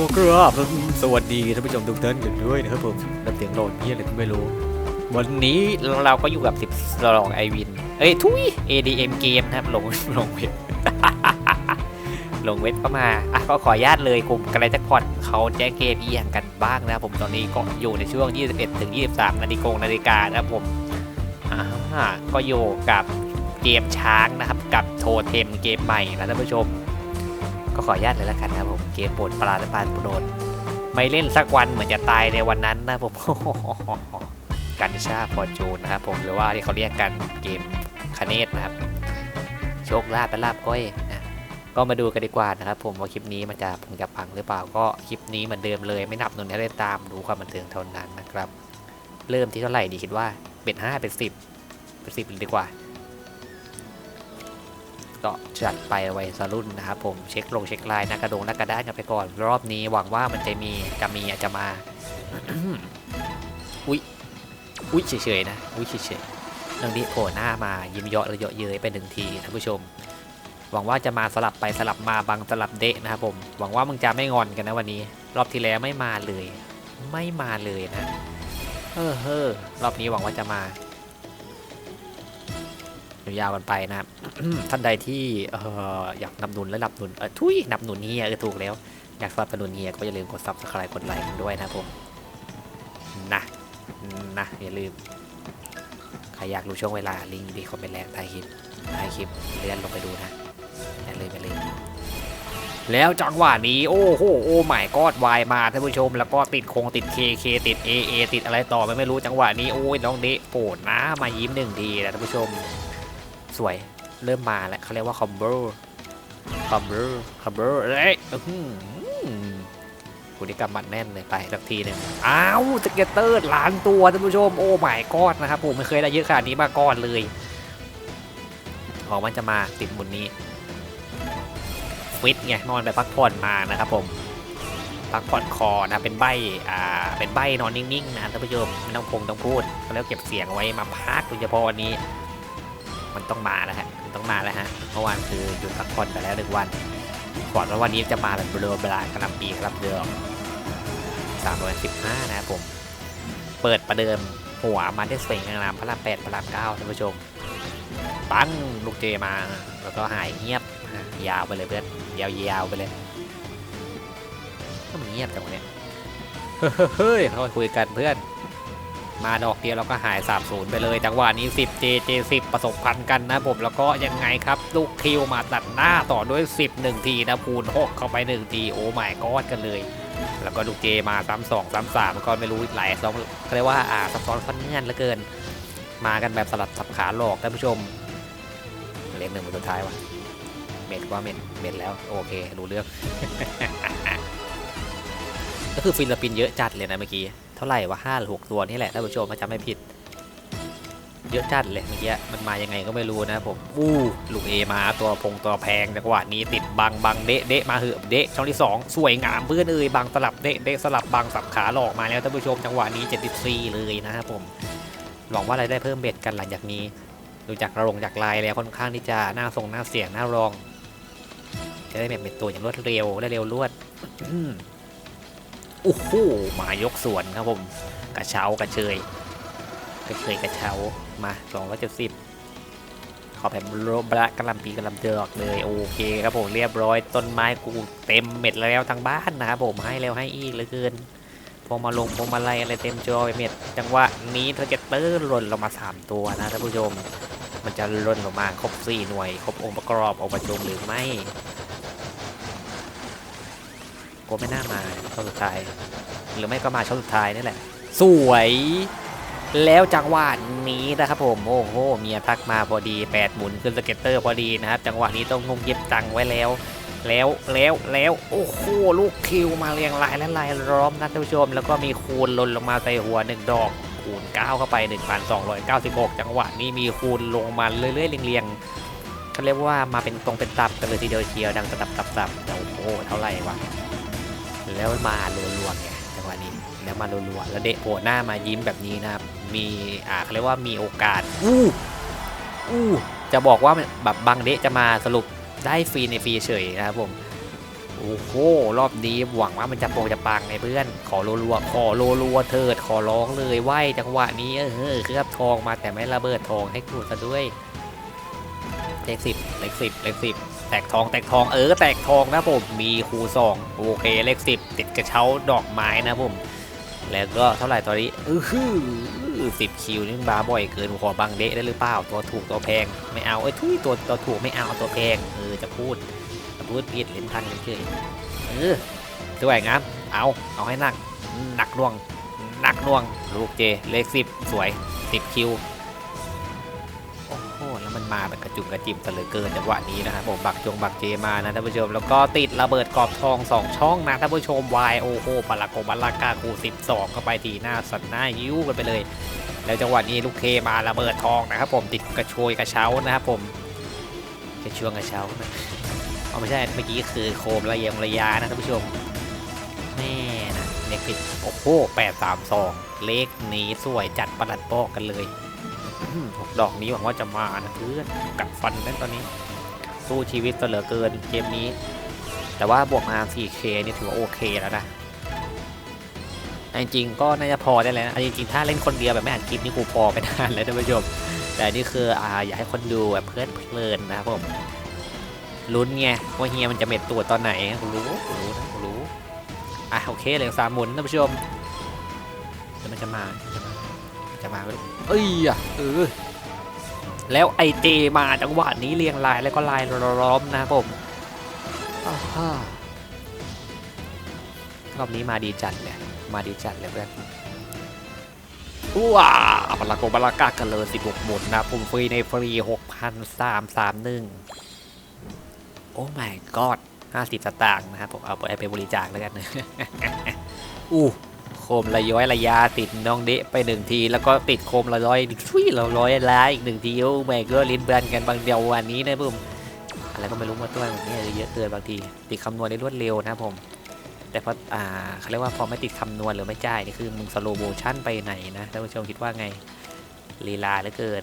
พวกครับสวัสดีท่านผู้ชมทุกท่านกันด้วยนะครับผมรับเสียงโหลดเยี่ยอะไรก็ไม่รู้ วันนี้เราก็อยู่กับ10ลองไอวิน เอ้ยทุย ADM เกมนะครับลงลงเว็บ ลงเว็บเข้ามา อะก็ขออนุญาตเลยกลุ่มกระไรจักพอดเขาแจ้งเกมอีอย่างกันบ้างนะครับผมตอนนี้ก็อยู่ในช่วง 21 ถึง 23 นาฬิกานาฬิกานะครับผมอ่าก็อยู่กับเกมช้างนะครับกับโทเทมเกมใหม่นะท่านผู้ชม ก็ขออนุญาตเลยแล้วกันนะผมเกมโปรดปลาและปลาโดนไม่เล่นสักวันเหมือนจะตายในวันนั้นนะผมกันชาฟอจูนนะครับผมหรือว่าที่เขาเรียกกันเกมคเนตนะครับ โชคลาภและลาบก้อยนะก็มาดูกันดีกว่านะครับผมว่าคลิปนี้มันจะพังจะพังหรือเปล่าก็คลิปนี้เหมือนเดิมเลยไม่นับหนุนให้ได้ตามดูความบันเทิงเท่านั้นนะครับ เริ่มที่เท่าไหร่ดีคิดว่าเป็นห้าเป็นสิบเป็นสิบดีกว่า ก็จัดไปไว้สรุ่นนะครับผมเช็คลงเช็คไลน์หน้ากระดงหน้ากระด้านกันไปก่อน รอบนี้หวังว่ามันจะมีจะมีอาจจะมา อุ้ยอุ้ยเฉยๆนะอุ้ยเฉยๆเรื่องนี้โผล่หน้ามายิ้มเยาะเลยเยาะเย้ยไปหนึ่งทีท่านผู้ชม หวังว่าจะมาสลับไปสลับมาบางสลับเดะนะครับผม หวังว่ามึงจะไม่งอนกันนะวันนี้ รอบที่แล้วไม่มาเลย ไม่มาเลยนะเออเฮ้อรอบนี้หวังว่าจะมา ยาวกันไปนะครับ ท่านใดที่เอออยากนำหนุนและนับหนุนเออทุยนับหนุนเฮียเออถูกแล้ว อยากสนับสนุนเฮียก็อย่าลืมกด subscribe กดไลค์กันด้วยนะครับผมนะนะอย่าลืมใครอยากรู้ช่วงเวลาลิงก์อยู่ที่คอมเมนต์แรกใต้คลิปใต้คลิปเลื่อนลงไปดูนะอย่าลืมอย่าลืมแล้วจังหวะนี้โอ้โหโอ้หมายกอดวายมาท่านผู้ชม แล้วก็ติดคงติด KK ติด AA ติดอะไรต่อไม่ไม่รู้จังหวะนี้โอ้ยน้องเดะโปรดนะมายิ้มหนึ่งทีนะท่านผู้ชม สวย เริ่มมาแล้วเขาเรียกว่าคอมโบคอมโบคอมโบเอ้ยอื้อหือกูนี่กำมัดแน่นเลยไปสักทีหนึ่งอ้าวสเก็ตเตอร์ล้านตัวท่านผู้ชม โอ้ไม่กอดนะครับผมไม่เคยได้เยอะขนาดนี้มาก่อนเลยของมันจะมาติดบุญนี้ ฟิตไงนอนไปพักผ่อนมานะครับผม พักผ่อนคอนะเป็นใบอ่าเป็นใบนอนนิ่งๆนะท่านผู้ชมไม่ต้องพงต้องพูดเขาเรียกเก็บเสียงไว้มาพักโดยเฉพาะวันนี้ มันต้องมาแล้วฮะมันต้องมาแล้วฮะเมื่อวานคือหยุดพักผ่อนไปแล้วหนึ่งวันก่อนว่าวันนี้จะมาแบบเบลอเบลากระลำปีกระลำเดือมสามร้อยสิบห้านะครับผม เปิดประเดิมหัวมาได้สวยงามพระรามแปดพระรามเก้าท่านผู้ชม ปังลูกเจมาแล้วก็หายเงียบยาวไปเลยเพื่อนยาวๆไปเลยก็มันเงียบจังวะเนี่ยเฮ้ยเขาคุยกันเพื่อน มาดอกเดียวเราก็หาย3 0ไปเลยจังหวะนี้ 10 JJ 10ประสบพันธ์กันนะผมแล้วก็ยังไงครับลูกคิวมาตัดหน้าต่อด้วย 10 1 ทีนะคูณ6เข้าไป 1 ทีโอ้ไม่กอดกันเลย แล้วก็ลูกเจมาซ้ำสองซ้ำสามก็ไม่รู้หลายซ้อมเขาเรียกว่าอ่าซับซ้อนฟันเงื่อนเหลือเกิน มากันแบบสลับสับขาหลอกท่านผู้ชมเล่นหนึ่งวันสุดท้ายวะเม็ดว่าเม็ดเม็ดแล้วโอเครู้เรื่องก็คือฟิลิปปินส์เยอะจัดเลยนะเมื่อกี้ เท่าไหร่วะห้าหรือหกตัวนี่แหละท่านผู้ชมถ้าจำไม่ผิด เยอะจัดเลยเมื่อกี้มันมายังไงก็ไม่รู้นะผมอู้ลูกเอมาตัวพงตัวแพงจังหวะนี้ติดบังบังเดะเดะมาเหอะเดะช่องที่สองสวยงามเพื่อนเอ่ยบังสลับเดะเดะสลับบังสับขาหลอกมาแล้วท่านผู้ชมจังหวะนี้74เลยนะครับผมหวังว่าอะไราได้เพิ่มเบ็ดกันหลังจากนี้ดูจากระลงจากลายแล้วค่อนข้างที่จะน่าทรงน่าเสียงน่ารอง จะได้แบบเป็นตัวอย่างรวดเร็วและเร็วรวด โอ้โหมายกสวนครับผม กระเช้ากระเชยกระเชยกระเช้ามาสองร้อยเจ็ดสิบขอแบบโรบละกระลำปีกระลำเดือกเลยโอเคครับผมเรียบร้อยต้นไม้กูเต็มเม็ดแล้วทั้งบ้านนะครับผมให้แล้วให้อีกเหลือเกินพวงมาลงพวงมาลัยอะไรเต็มจอไปเม็ดจังหวะนี้เทอร์เกตเตอร์หล่นลงมาสามตัวนะท่านผู้ชม มันจะหล่นลงมาครบสี่หน่วย ครบองค์ประกอบองค์ประชุมหรือไม่ ก็ไม่น่ามาช่วงสุดท้าย หรือไม่ก็มาช่วงสุดท้ายนี่แหละ สวย แล้วจังหวะนี้นะครับผม โอ้โห เมียทักมาพอดี8หมุนขึ้นสเก็ตเตอร์พอดีนะครับ จังหวะนี้ต้องงงเย็บตังไว้แล้ว แล้วแล้วแล้วโอ้โห ลูกคิวมาเรียงรายและลายล้อมนะท่านผู้ชม แล้วก็มีคูณหล่นลงมาใส่หัวหนึ่งดอกคูณ9เข้าไป 1,296 จังหวะนี้มีคูณลงมาเรื่อยๆเรียงๆเขาเรียกว่ามาเป็นตรงเป็นตับกันเลยทีเดียวเชียวดังตับตับตับแต่โอ้โหเท่าไหร่วะ แล้วมารัวๆไงจังหวะนี้แล้วมารัวๆแล้วเดะโผล่หน้ามายิ้มแบบนี้นะครับมีอ่าเขาเรียกว่ามีโอกาสอู้อู้จะบอกว่าแบบบางเดะจะมาสรุปได้ฟรีในฟรีเฉยนะครับผมโอ้โหรอบนี้หวังว่ามันจะโปงจะปังไงเพื่อน ขอรัวๆขอรัวๆเถิดขอร้องเลยไหวจังหวะนี้เออเคลือบทองมาแต่ไม่ระเบิดทองให้กูซะด้วย เลขสิบเลขสิบเลขสิบ แตกทองแตกทองเออแตกทองนะผมมีคูสองโอเคเลขสิบติดกระเช้าดอกไม้นะผม แล้วก็เท่าไหร่ตอนนี้อือฮือสิบคิวนี่บาบ่อยเกินขอบังเดะได้หรือเปล่าตัวถูกตัวแพงไม่เอาเอ้ยทุยตัวตัวถูกไม่เอาตัวแพงเออจะพูดจะพูดผิดเล่นทันเฉยเออสวยงามเอาเอาให้หนักหนักน่วงหนักน่วงลูกเจเลขสิบสวยสิบคิว มาแบบกระจุมกระจิมซะเหลือเกินจังหวะนี้นะครับผมบักจงบักเจมานะท่านผู้ชม แล้วก็ติดระเบิดกรอบทองสองช่องนะท่านผู้ชมวายโอ้โหปาลาโกบาลากาคู12เข้าไปทีหน้าสันหน้ายิ้วกันไปเลย แล้วจังหวะนี้ลูกเคมาระเบิดทองนะครับผมติดกระโชยกระเช้านะครับผมกระช่วงกระเช้านะเอาไม่ใช่เมื่อกี้คือโคมระเยงระยานะท่านผู้ชมแม่นะเล็กปิดโอ้โหแปดสามสองเลขนี้สวยจัดประหลัดบอกกันเลย หกดอกนี้หวังว่าจะมานะเพื่อนกัดฟันเล่นตอนนี้ สู้ชีวิตเหลือเกินเกมนี้ แต่ว่าบวกมา 4K นี่ถือว่าโอเคแล้วนะจริงๆก็น่าจะพอได้แล้วนะจริงๆถ้าเล่นคนเดียวแบบไม่อ่านคลิปนี่กูพอไปนานแล้วท่านผู้ชม แต่นี่คืออ่าอยากให้คนดูแบบเพลิดเพลินนะครับผมลุ้นไงว่าเฮียมันจะเม็ดตัวตอนไหนกูรู้กูรู้นะกูรู้อะโอเคเหลยสามหมุนท่านผู้ชมแล้วมันจะมาจะมา ไหมลูกเอ้ยอะเออแล้วไอเจมาจังหวะนี้เรียงรายแล้วก็ลายล้อมนะครับผมรอบนี้มาดีจัดเลยมาดีจัดเลยเพื่อนว้าวบาลาโกบลากากันเลย16หมุนนะผมฟรีในฟรี6,331โอ้ my god 50สตางค์นะครับผมเอาไปไปบริจาคแล้วกันนะอู้ โคมระย้อยระยาติดน้องเดะไปหนึ่งที แล้วก็ติดโคมระย้อยทุยราร้อยล้าอีกหนึ่งทีโอ้แม่ก็ลิ้นเบือนกันบางเดียววันนี้นะผมอะไรก็ไม่รู้มาตัวแบบนี้เยอะเกินบางที ติดคำนวณได้รวดเร็วนะครับผม แต่พออ่าเขาเรียกว่าพอไม่ติดคำนวณหรือไม่จ่ายนี่คือมึงสโลโมชั่นไปไหนนะท่านผู้ชมคิดว่าไงลีลาเหลือเกิน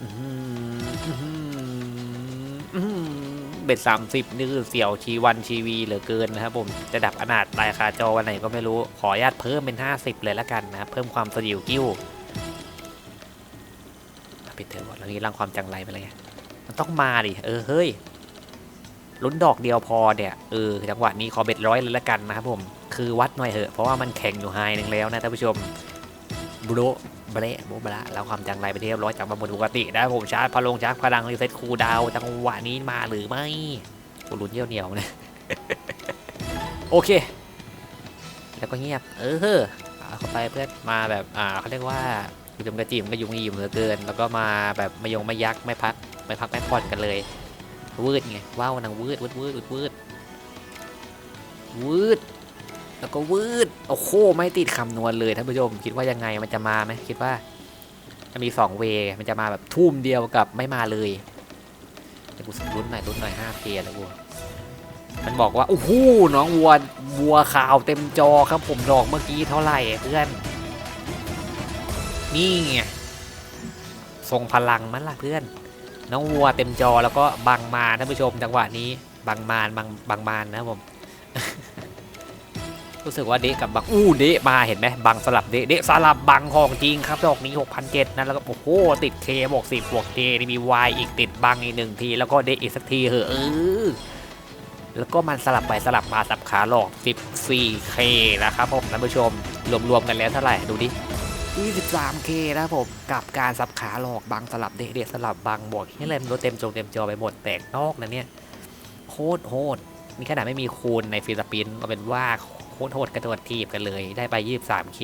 อื้อหืออื้อหืออื้อหือ เบ็ดสามสิบนี่คือเสี่ยวชีวันชีวีเหลือเกินนะครับผมจะดับอนาถรายคาจอวันไหนก็ไม่รู้ขออนุญาตเพิ่มเป็น 50 เลยละกันนะครับเพิ่มความสยิวกิ้วปิดเถอะวะแล้วนี้ร่างความจังไรไปเลยมันต้องมาดิเออเฮ้ยลุ้นดอกเดียวพอเนี่ยเออจังหวะนี้ขอเบ็ดร้อยเลยละกันนะครับผมคือวัดหน่อยเหอะเพราะว่ามันแข่งอยู่ไฮนึงแล้วนะท่านผู้ชมบโร เบรบะบละแล้วความจังไรไปเรียบร้อยจากมาหมดปกติได้ผมชาร์จพลังชาร์จพลังรีเซ็ตคูดาวจังหวะนี้มาหรือไม่กูลุ้นเยี่ยวเหนียวนะโอเค แล้วก็เงียบ เออเข้าไปเพื่อนมาแบบอ่าเขาเรียกว่าอยู่จมกระจิมก็ยุงยิมเหลือเกิน แล้วก็มาแบบไม่ยงไม่ยักไม่พักไม่พักไม่ผ่อนกันเลยวืดไงว้าวนางวืดวืดวืดวืดวืด แล้วก็วืดโอ้โหไม่ติดคำนวณเลยท่านผู้ชมคิดว่ายังไงมันจะมาไหมคิดว่ามันมีสองเวย์มันจะมาแบบทุ่มเดียวกับไม่มาเลยเดี๋ยวกูลุ้นหน่อยลุ้นหน่อยห้าเพแล้วกูมันบอกว่าโอ้โหน้องวัววัวขาวเต็มจอครับผมดอกเมื่อกี้เท่าไหร่เพื่อนนี่ไงทรงพลังมันล่ะเพื่อน น้องวัวเต็มจอแล้วก็บังมาท่านผู้ชมจังหวะนี้บังมานบังบังมานนะผม รู้สึกว่าเดะกับบังอู้เดะมาเห็นไหมบังสลับเดะเดะสลับบังของจริงครับดอกนี้6,007นะแล้วก็โอ้โหติดเคบวก10บวกเคนี่มีวายอีกติดบังอีกหนึ่งที แล้วก็เดะอีกสักทีเหอะเออแล้วก็มันสลับไปสลับมาสับขาหลอก 14K นะครับผมท่านผู้ชม รวมๆกันแล้วเท่าไหร่ดูดิ 23K นะครับผม กับการสับขาหลอกบังสลับเดะเดะสลับบังบวกให้เลยมันรถเต็มจงเต็มจอไปหมดแตกนอกนะเนี่ยโคตรโหดนี่ขนาดไม่มีคูณในฟิลิปปินส์ก็เป็นว่า โคตรโหดกระโดดทีบกันเลย ได้ไป 23K เค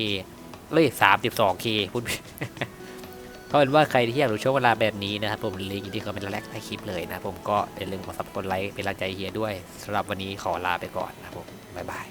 เลย 32K พูดผิดก็เป็นว่าใครที่อยากรู้ช่วงเวลาแบบนี้นะครับผมลิงก์ที่เขาเป็นแรกใต้คลิปเลยนะผมก็อย่าลืมกดซับกดไลค์เป็นกำลังใจเฮียด้วยสำหรับวันนี้ขอลาไปก่อนนะครับผมบ๊ายบาย